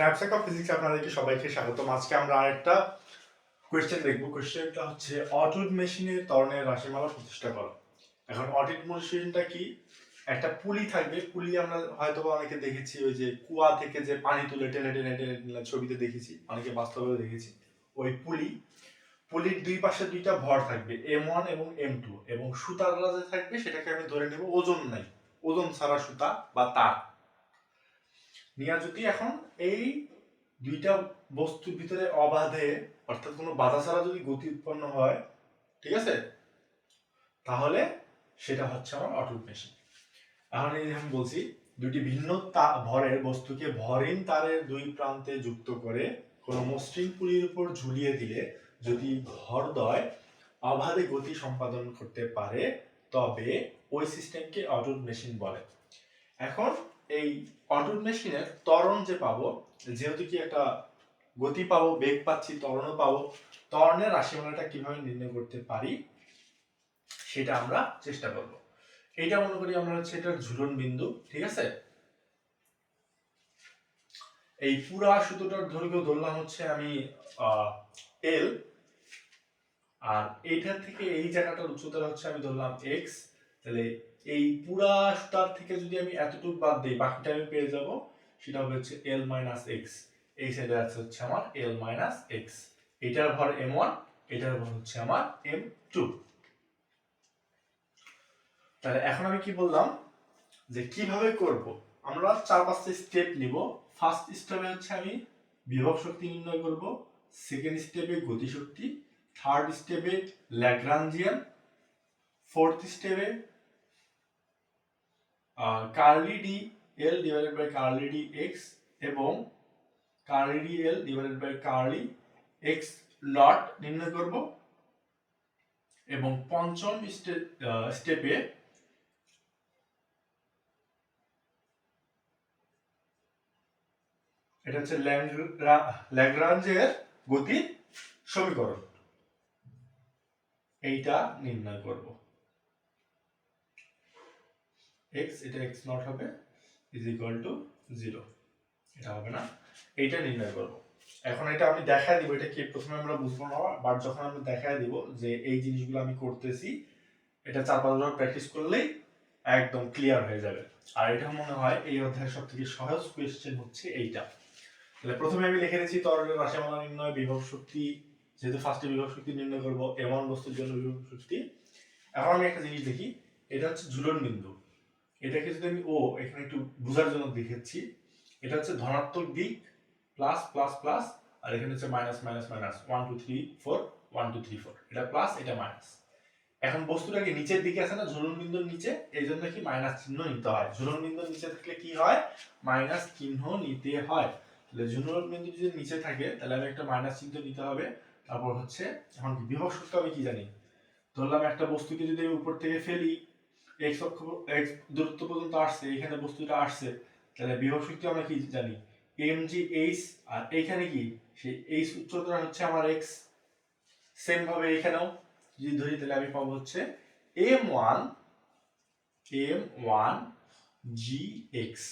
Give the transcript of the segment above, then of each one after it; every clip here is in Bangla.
টাইপস অফ ফিজিক্স আপনাদেরকে সবাইকে স্বাগতম। আজকে আমরা আরেকটা কোয়েশ্চেন দেখব। কোয়েশ্চেনটা হচ্ছে অটুট মেশিনের ত্বরণের রাশিমালা প্রতিষ্ঠা করো। এখন অটিট মেশিনটা কি? একটা পুলি থাকবে। পুলি আমরা হয়তো বা অনেকে দেখেছি, ওই যে কুয়া থেকে যে পানি তুলে টেনে টেনে টেনে টেনে ছবিতে দেখেছি, অনেকে বাস্তবেও দেখেছি। ওই পুলি, পুলির দুই পাশে দুইটা ভর থাকবে এম ওয়ান এবং এম টু এবং সুতাররা যে থাকবে, সেটাকে আমি ধরে নেব ওজন নাই। ওজন ছাড়া সুতা বা তার। নিয়া যদি এখন এই দুইটা বস্তুর ভিতরে অবাধে, অর্থাৎ কোনো বাধা ছাড়া যদি গতি উৎপন্ন হয়, ঠিক আছে? তাহলে সেটা হচ্ছে আমার অটুট মেশিন এখন এই আমি বলছি দুটি ভিন্ন ভরের বস্তুকে ভরিন তারের দুই প্রান্তে যুক্ত করে কোনো মসৃণ পুলির উপর ঝুলিয়ে দিলে যদি ভরদয় অবাধে গতি সম্পাদন করতে পারে, তবে ওই সিস্টেমকে অটুট মেশিন বলে। এখন এই অটুট মেশিনের ত্বরণ যে পাবো, যেহেতু কি একটা গতি পাবো, বেগ পাচ্ছি, ত্বরণও পাবো, ত্বরণের রাশিমালাটা কীভাবে নির্ণয় করতে পারি, সেটা আমরা চেষ্টা করব। এটা মনে করি আমরা হচ্ছে এটার ঝুলন বিন্দু, ঠিক আছে? এই পুরা সুতোটার দৈর্ঘ্য ধরলাম হচ্ছে আমি এল আর এইটার থেকে এই জায়গাটার উচ্চতা হচ্ছে আমি ধরলাম এক্স তাহলে এই পুরা সুতার থেকে যদি আমি এতটুকু বাদ দিই, বাকিটা আমি পেয়ে যাব, সেটা হচ্ছে এল মাইনাস এক্স এই সাইডে আছে হচ্ছে আমার এল মাইনাস এক্স এটার ভর এম ওয়ান এটার ভর হচ্ছে আমার এম টু তাহলে এখন আমি কি বললাম? যে কীভাবে করব? আমরা চার পাঁচটা স্টেপ নিব। ফার্স্ট স্টেপে হচ্ছে আমি বিভব শক্তি নির্ণয় করব সেকেন্ড স্টেপে গতিশক্তি থার্ড স্টেপে ল্যাগ্রাঞ্জিয়ান ফোর্থ স্টেপে curly D L divided by curly D X এবং curly D L divided by curly X naught নির্ণয় করব এবং পঞ্চম স্টেপে এটা হচ্ছে ল্যাগ্রাঞ্জের গতির সমীকরণ। এইটা নির্ণয় করব। এক্স এটা এক্স নট হবে ইজ ইকুয়াল টু জিরো এটা হবে না। এইটা নির্ণয় করব। এখন এটা আমি দেখায় দিব, এটা কি? প্রথমে আমরা বুঝব না বাট যখন আমরা দেখায় দিব যে এই জিনিসগুলো আমি করতেছি, এটা চার পাঁচ বার প্র্যাকটিস করলেই একদম ক্লিয়ার হয়ে যাবে। আর এটা মনে হয় এই অধ্যায়ের সব থেকে সহজ কোয়েশ্চেন হচ্ছে এইটা। তাহলে প্রথমে আমি লিখে রেখেছি তরলের রাশিমালা নির্ণয়, বিভব শক্তি, যেহেতু ফার্স্টে বিভব শক্তি নির্ণয় করব এমন বস্তুর জন্য বিভব শক্তি। এখন আমি একটা জিনিস দেখি, এটা হচ্ছে ঝুলন বিন্দু। এটাকে যদি আমি, ও, এখানে একটু বোঝার জন্য দেখাচ্ছি এটা হচ্ছে ধনাত্মক দিক প্লাস প্লাস প্লাস আর এখানে হচ্ছে minus minus minus one two three four one two three four এটা প্লাস এটা মাইনাস এখন বস্তুটাকে নিচের দিকে আছে না ঝুলন বিন্দুর নিচে? এই জন্য কি মাইনাস চিহ্ন নিতে হয়? ঝুলন বিন্দুর নিচে থাকলে কি হয়? মাইনাস চিহ্ন নিতে হয়। তাহলে ঝুলন বিন্দু যদি নিচে থাকে, তাহলে আমি একটা মাইনাস চিহ্ন নিতে হবে। তারপর হচ্ছে, এখন বিভব শক্তি আমি কি জানি? ধরলাম একটা বস্তুকে যদি আমি উপর থেকে ফেলি এক্স অক্ষ এক্স দূরত্ব পর্যন্ত আসছে এখানে বস্তুটা আসছে, তাহলে বিভব শক্তি আমরা কি জানি? এম জি এইচ আর এইখানে কি? সেই এইচ উচ্চতা হচ্ছে আমার এক্স সেম ভাবে এখানেও, যদি ধরি তাহলে আমি পাবো হচ্ছে M one M one G X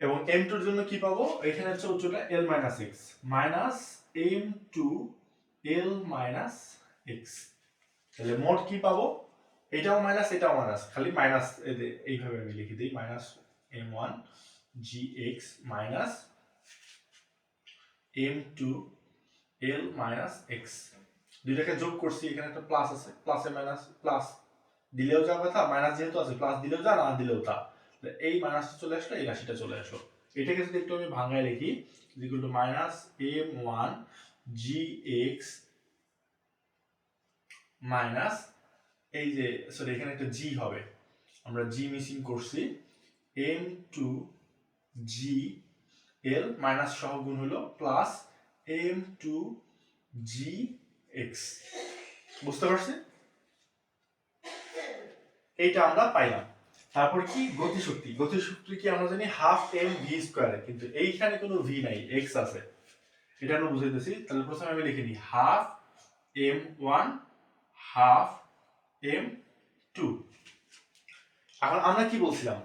এবং এম টুর জন্য কি পাবো? এখানে হচ্ছে উচ্চতা L minus X minus M two L minus X তাহলে মোট কি পাবো? এটাও মাইনাস এটাও মাইনাস খালি মাইনাস এইভাবে আমি লিখে দিই। Minus M one G X minus M two L minus X দুইটাকে যোগ করছি, এখানে একটা প্লাস আছে। প্লাসে মাইনাস প্লাস দিলেও যা কথা মাইনাস যেহেতু আছে প্লাস দিলেও যা, না দিলেও তা। এই মাইনাসটা চলে আসলো, এই রাশিটা চলে আসলো। এটাকে যদি একটু আমি ভাঙায় লিখি equal to minus M one G X minus এই যে সরি এখানে একটা জি হবে। আমরা জি মিসিং করছি। M two G L minus সহ গুণ হলো plus M two G X বুঝতে পারছি? এইটা আমরা পাইলাম। তারপর কি? গতিশক্তি। গতিশক্তি কি আমরা জানি হাফ এম ভি স্কোয়ারে কিন্তু এইখানে কোনো ভি নাই এক্স আছে। এটা আমরা বুঝাইতেছি। তাহলে প্রথমে আমি লিখে নিই half M one half M two এখন আমরা কি বলছিলাম?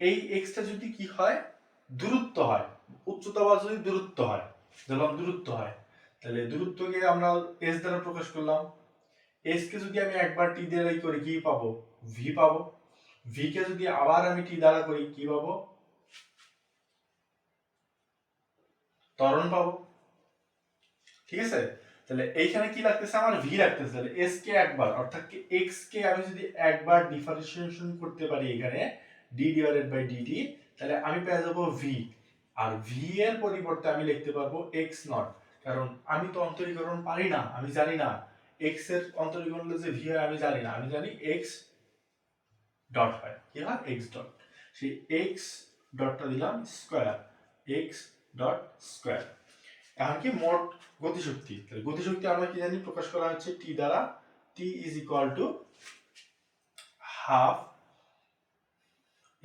এই এক্সটা যদি কি হয়? দূরত্ব হয়। উচ্চতা বা যদি দূরত্ব হয়। ধরলাম দূরত্ব হয়। তাহলে দূরত্বকে আমরা এস দ্বারা প্রকাশ করলাম। এস কে যদি আমি একবার টি দ্বারা করি, কি পাবো? ভি পাবো। ভি কে যদি আবার আমি টি দ্বারা করি, কি পাবো? ত্বরণ পাবো। ঠিক আছে? তাহলে এইখানে কি লাগতেছে? আমার ভি লাগতেছে। তাহলে এস কে একবার, অর্থাৎ এক্স কে আমি যদি একবার ডিফারেন্সিয়েশন করতে পারি এখানে ডি ডিভাইডেড বাই ডিটি তাহলে আমি পেয়ে যাব ভি আর ভি এর পরিবর্তে আমি লিখতে পারব এক্স নট কারণ আমি তো অন্তরীকরণ পারি না, আমি জানি না। এক্সের অন্তরীকরণ যে ভি হয়, আমি জানি না। আমি জানি এক্স ডট হয়। কি হয়? এক্স ডট সেই এক্স ডটটা দিলাম স্কোয়ার এক্স ডট স্কোয়ার এখন কি মোট গতিশক্তি? তাহলে গতিশক্তি আমরা কি জানি প্রকাশ করা হচ্ছে টি দ্বারা T is equal to half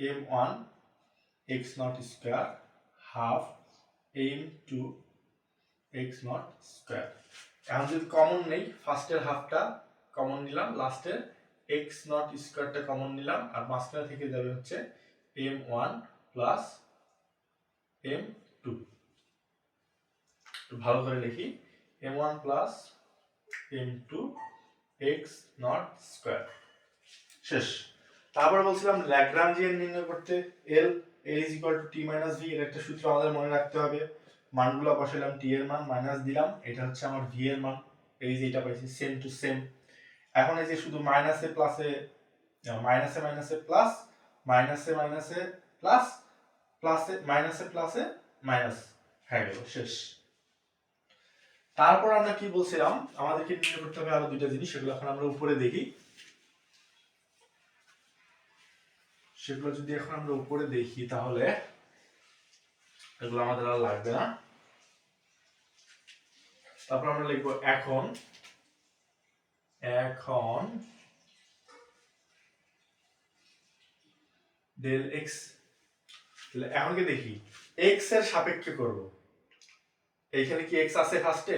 M one X naught square half M two X naught square এখন যদি কমন নেই ফার্স্টের হাফটা কমন নিলাম লাস্টের এক্স নট স্কোয়ারটা কমন নিলাম, আর মাঝখানে থেকে যাবে হচ্ছে M one plus M two একটু ভালো করে লিখি। M one plus M two X naught square শেষ। তারপর বলছিলাম ল্যাগ্রাঞ্জিয়ান নির্ণয় করতে L L is equal to T minus V এর একটা সূত্র আমাদের মনে রাখতে হবে। মানগুলো বসালাম টি এর মান মাইনাস দিলাম, এটা হচ্ছে আমার ভি এর মান। এই যে এটা পাইছি সেম টু সেম এখন এই যে শুধু মাইনাসে প্লাসে মাইনাসে মাইনাসে প্লাস মাইনাসে মাইনাসে প্লাস প্লাসে মাইনাসে প্লাসে মাইনাস হয়ে গেল, শেষ। তারপর আমরা কি বলছিলাম? আমাদেরকে নির্ণয় করতে হবে আরও দুইটা জিনিস, সেগুলো এখন আমরা উপরে দেখি। সেগুলো যদি এখন আমরা উপরে দেখি তাহলে এগুলো আমাদের আর লাগবে না। তারপর আমরা লিখব এখন এখন ডেল এক্স তাহলে এখন কি দেখি? এক্সের সাপেক্ষে করব। এইখানে কি এক্স আছে ফার্স্টে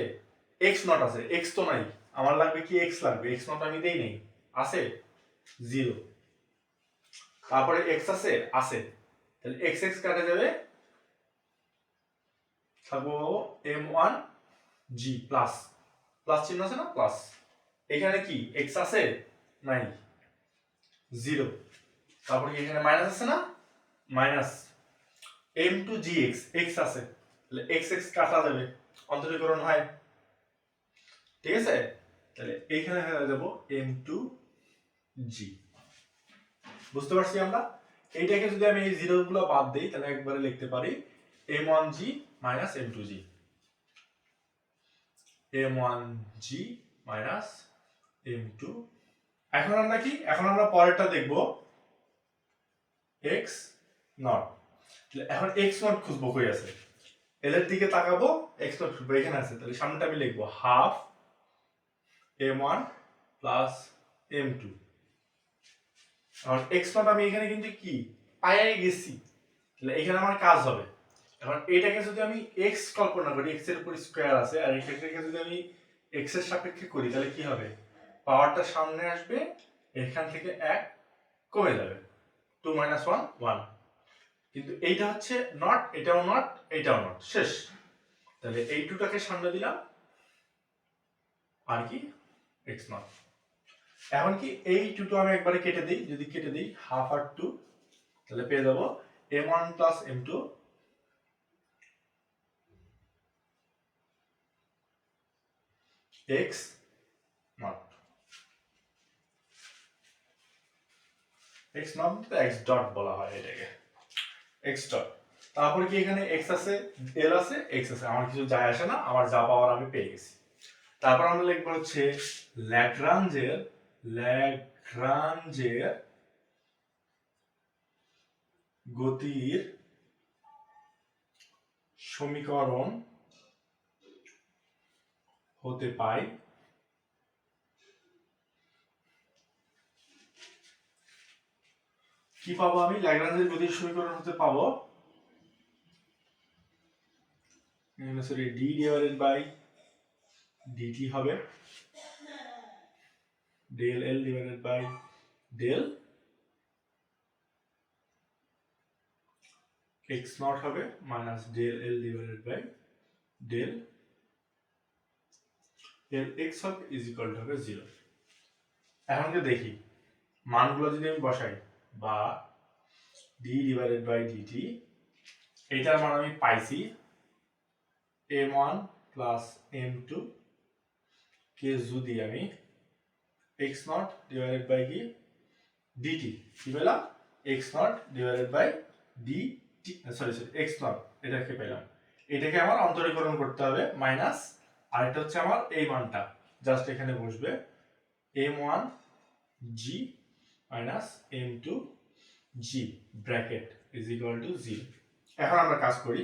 এক্স নট আছে। এক্স তো নাই। আমার লাগবে কি এক্স লাগবে? এক্স নট আমি দেই নেই। আছে? জিরো তারপরে এক্স আছে? আছে। তাহলে এক্স এক্স কাটা যাবে থাকব M one G plus plus চিহ্ন আছে না? প্লাস এখানে কি এক্স আছে? নাই। জিরো তারপরে কি এখানে মাইনাস আছে না? Minus M two G X X আছে। তাহলে এক্স এক্স কাটা যাবে। অন্তরীকরণ হয়। ঠিক আছে? তাহলে এইখানে হয়ে যাব এম টু জি বুঝতে পারছি আমরা? এইটাকে যদি আমি এই জিরো বাদ দিই, তাহলে একবারে লিখতে পারি M one G minus M two G M one G minus M two এখন আমরা কি? এখন আমরা পরেরটা দেখব। এক্স নট এখন এক্স নট খুঁজবো, কই আছে? এল এর দিকে তাকাবো এক্স নট এখানে আছে। তাহলে সামনেটা আমি লিখব half M one plus M two এখন এক্স নট আমি এখানে কিন্তু কি? পায়ে গেছি। তাহলে এখানে আমার কাজ হবে। এখন এটাকে যদি আমি এক্স কল্পনা করি এক্সের উপর স্কোয়ার আছে, আর এটাকে যদি আমি এক্সের সাপেক্ষে করি, তাহলে কি হবে? পাওয়ারটা সামনে আসবে, এখান থেকে এক কমে যাবে। টু মাইনাস ওয়ান ওয়ান কিন্তু এইটা হচ্ছে নট এটাও নট এটাও নট শেষ। তাহলে এই টুটাকে সামনে দিলাম। আর কি? এক্স নট এখন কি এই টুটো আমি একবারে কেটে দিই, যদি কেটে দিই হাফ আর টু তাহলে পেয়ে যাব M one plus M two X naught X naught X dot বলা হয় এটাকে। এক্স ডট তারপরে কি এখানে এক্স আছে? এল আছে এক্স আছে। আমার কিছু যায় আসে না, আমার যা পাওয়ার আমি পেয়ে গেছি। তারপর আমরা লিখব হচ্ছে ল্যাগ্রাঞ্জের ল্যাগ্রাঞ্জের গতির সমীকরণ হতে পাই কি পাবো আমি? ল্যাগ্রাঞ্জের গতির সমীকরণ হতে পাবো। Sorry D divided by DT হবে। Del L divided by del X naught হবে minus del L divided by del L X হবে ইজ ইকুয়াল টু হবে জিরো এখন কি দেখি, মানগুলো যদি আমি বসাই বা ডি ডিভাইডেড বাই ডিটি এটার মান আমি পাইছি M one plus M two কে যদি আমি এক্স নট ডিভাইডেড বাই কি ডিটি কি পেলাম? X naught divided by D sorry sorry X naught এটাকে পেলাম। এটাকে আমার অন্তরীকরণ করতে হবে মাইনাস আরেকটা হচ্ছে আমার এই মানটা। জাস্ট এখানে বসবে M one G minus M two G bracket is equal to G এখন আমরা কাজ করি।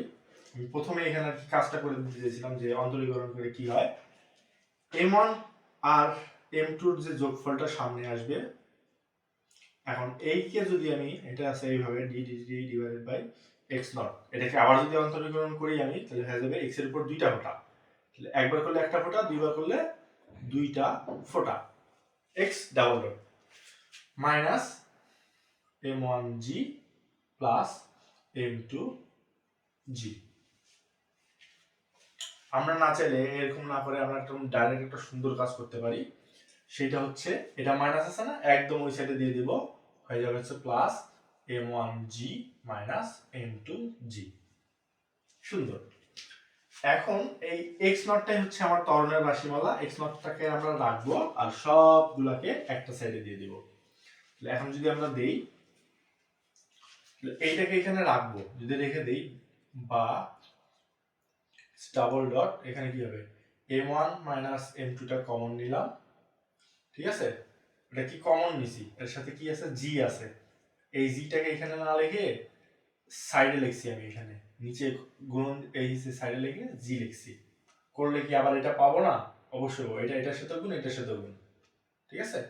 আমি প্রথমে এখানে কাজটা করে দিতে চেয়েছিলাম যে অন্তরীকরণ করে কি হয়। এম ওয়ান আর এম টুর যে যোগফলটা সামনে আসবে, এখন এইকে যদি আমি, এটা আছে এইভাবে D D D divided by X naught এটাকে আবার যদি অন্তরীকরণ করি আমি, তাহলে হয়ে যাবে এক্সের উপর দুইটা ফোঁটা। তাহলে একবার করলে একটা ফোঁটা, দুইবার করলে দুইটা ফোঁটা। X double dot minus M one G plus M two G আমরা না চাইলে এরকম না করে আমরা একটা ডাইরেক্ট একটা সুন্দর কাজ করতে পারি। সেটা হচ্ছে, এটা মাইনাস আছে না? একদম ওই সাইডে দিয়ে দিব। হয়ে যাবে হচ্ছে plus M one G minus M two G সুন্দর। এখন এই এক্স নটটাই হচ্ছে আমার ত্বরণের রাশিমালা। এক্স নটটাকে আমরা রাখব আর সবগুলাকে একটা সাইডে দিয়ে দিব। এখন যদি আমরা দেই এইটাকে এখানে রাখব। যদি রেখে দেই, বা ডাবল ডট এখানে কি হবে? এম ওয়ান মাইনাস এম টুটা কমন নিলাম। ঠিক আছে? এটা কি কমন নিছি? এর সাথে কি আছে? জি আছে। এই জিটাকে এখানে না লিখে সাইডে লিখছি আমি এখানে। নিচে গুণ এই সাইডে লিখে জি লিখছি। করলে কি আবার এটা পাবো না? অবশ্যই। এটা এটার সাথে গুণ, এটার সাথে গুণ। ঠিক আছে?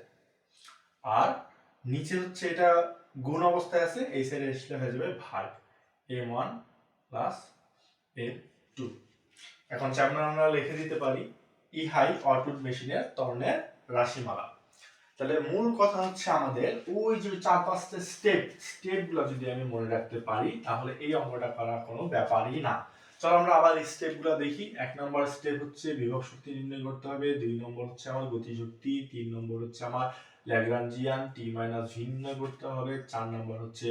আর নিচে হচ্ছে এটা গুণ অবস্থায় আছে, এই সাইডে আসলে হয়ে যাবে ভাগ M one plus M two এখন চাপনা আমরা লিখে দিতে পারি ইহাই অটুট মেশিনের ত্বরণের রাশিমালা। তাহলে মূল কথা হচ্ছে আমাদের ওই যে চার পাঁচটা স্টেপ স্টেপগুলো যদি আমি মনে রাখতে পারি, তাহলে এই অঙ্কটা করা কোনো ব্যাপারই না। চলো আমরা আবার স্টেপগুলো দেখি। এক নম্বর স্টেপ হচ্ছে বিভব শক্তি নির্ণয় করতে হবে, দুই নম্বর হচ্ছে আমার গতি শক্তি তিন নম্বর হচ্ছে আমার ল্যাগ্রাঞ্জিয়ান টি মাইনাস ভি নির্ণয় করতে হবে। চার নম্বর হচ্ছে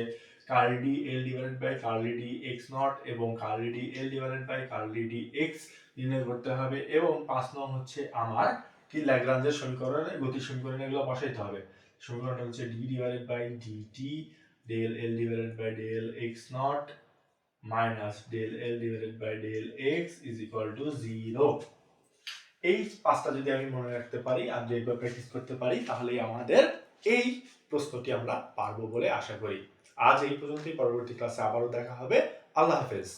curly L divided by curly D X naught এবং curly D L divided by curly D X নির্ণয় করতে হবে এবং পাঁচ নং হচ্ছে আমার কি ল্যাগ্রাঞ্জের সমীকরণে গতি সমীকরণে এগুলো বসাইতে হবে। সমীকরণটা হচ্ছে D divided by DT del L divided by del X naught minus del L divided by del X is equal to zero এই পাঁচটা যদি আমি মনে রাখতে পারি আর যদি প্র্যাকটিস করতে পারি, তাহলেই আমাদের এই প্রশ্নটি আমরা পারব বলে আশা করি। আজ এই পর্যন্তই, পরবর্তী ক্লাসে আবারও দেখা হবে। আল্লাহ হাফেজ।